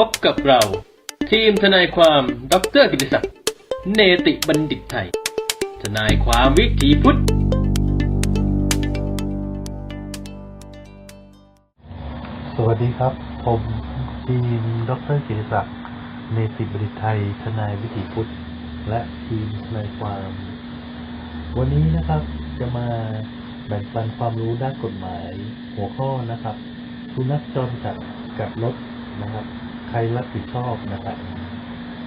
พบกับเรา ทีมทนายความดรกิติศักดิ์เนติบัณฑิตไทย ทนายความวิถีพุทธ สวัสดีครับ ผมทีมดรกิติศักดิ์เนติบริตไทย ทนายวิถีพุทธ และทีมทนายความ วันนี้นะครับจะมาแบ่งปันความรู้ด้านกฎหมายหัวข้อนะครับสุนัขจรจัดกับรถนะครับ ใครรับผิดชอบนะครับ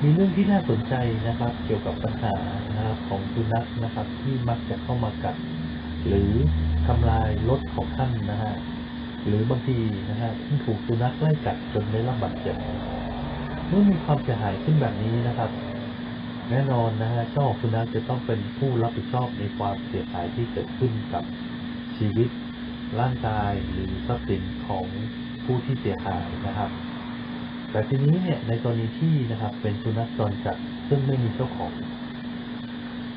มีเรื่องที่น่าสนใจนะครับ เกี่ยวกับปัญหานะครับของสุนัขนะครับ ที่มักจะเข้ามากัด หรือทำลายรถของท่านนะฮะหรือบางทีนะฮะที่ถูกสุนัขไล่กัดจนได้รับบาดเจ็บเมื่อมีความเสียหายขึ้นแบบนี้นะครับ แน่นอนนะฮะเจ้าของสุนัขจะต้องเป็นผู้รับผิดชอบในความเสียหายที่เกิดขึ้นกับชีวิตร่างกายหรือทรัพย์สินของผู้ที่เสียหายนะครับ แต่ทีนี้เนี่ยในกรณีที่นะครับ เป็นสุนัขจรจัดซึ่งไม่มีเจ้าของ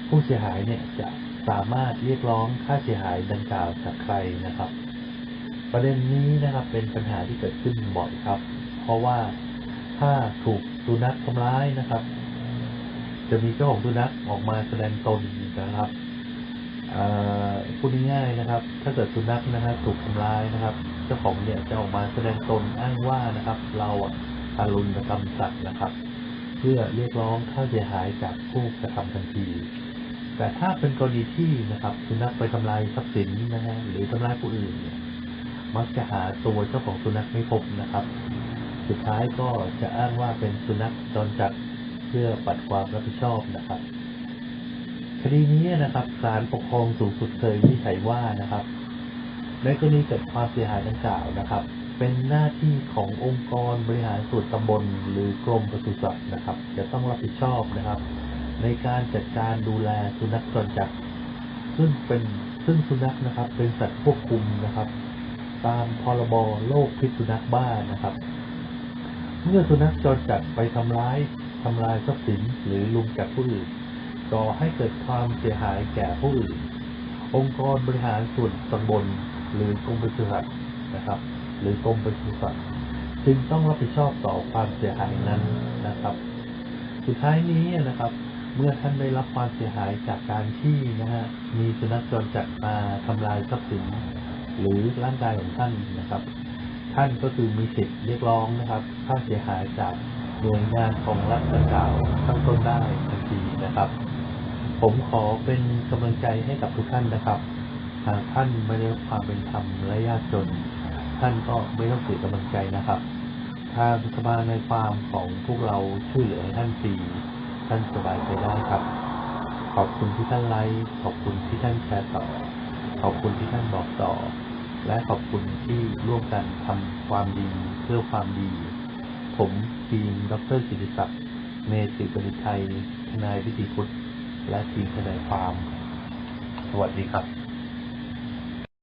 ผู้เสียหายเนี่ยจะสามารถเรียกร้องค่าเสียหายดังกล่าวจากใครนะครับ ประเด็นนี้นะครับเป็นปัญหาที่เกิดขึ้นบ่อยครับ เพราะว่าถ้าถูกสุนัขทำร้ายนะครับ จะมีเจ้าของสุนัขออกมาแสดงตนนะครับพูดง่ายๆนะครับ ถ้าเกิดสุนัขนะครับถูกทำร้ายนะครับ เจ้าของเนี่ยจะออกมาแสดงตนอ้างว่านะครับ เราอะ ทารุณกรรมสัตว์นะครับ เพื่อเรียกร้องค่าเสียหายจากผู้กระทำทันที แต่ถ้าเป็นกรณีที่นะครับสุนัขไปทำลายทรัพย์สินนะฮะหรือทำร้ายผู้อื่นเนี่ยมักจะหาตัวเจ้าของสุนัขไม่พบนะครับ สุดท้ายก็จะอ้างว่าเป็นสุนัขจรจัดเพื่อปัดความรับผิดชอบนะครับคดีนี้นะครับศาลปกครองสูงสุดเคยวินิจฉัยว่านะครับ ในกรณีเกิดความเสียหายดังกล่าวนะครับ เป็นหน้าที่ขององค์กรบริหารส่วนตำบลหรือกรมปศุสัตว์นะครับ จะต้องรับผิดชอบนะครับ ในการจัดการดูแลสุนัขจรจัดซึ่งเป็นซึ่งสุนัขนะครับ เป็นสัตว์ควบคุมนะครับ ตามพรบโรคพิษสุนัขบ้านะครับ เมื่อสุนัขจรจัดไปทำร้ายทำลายทรัพย์สินหรือลุมกัดผู้อื่นก่อให้เกิดความเสียหายแก่ผู้อื่น องค์กรบริหารส่วนตำบลหรือกรมปศุสัตว์นะครับ หรือกรมปศุสัตว์จึงต้องรับผิดชอบต่อความเสียหายนั้นนะครับ สุดท้ายนี้นะครับ เมื่อท่านได้รับความเสียหายจากการที่นะฮะมีสุนัขจรจัดมาทำลายทรัพย์สินหรือร่างกายของท่านนะครับ ท่านก็คือมีสิทธิ์เรียกร้องนะครับค่าเสียหายจากหน่วยงานของรัฐดังกล่าวตั้งต้นได้ทันทีนะครับ ผมขอเป็นกำลังใจให้กับทุกท่านนะครับหากท่านไม่ได้รับความเป็นธรรมและยากจน ท่านก็ไม่ต้องเสียกำลังใจนะครับทางสภาในความของพวกเราช่วยเหลือท่านฟรีท่านสบายใจได้ครับ ขอบคุณที่ท่านไลค์ขอบคุณที่ท่านแชร์ต่อ ขอบคุณที่ท่านบอกต่อ และขอบคุณที่ร่วมกันทำความดีเพื่อความดี ผมทีมดรกิติศักดิ์เมติบริไทยทนายวิธีพุทธและทีมทนายความ สวัสดีครับ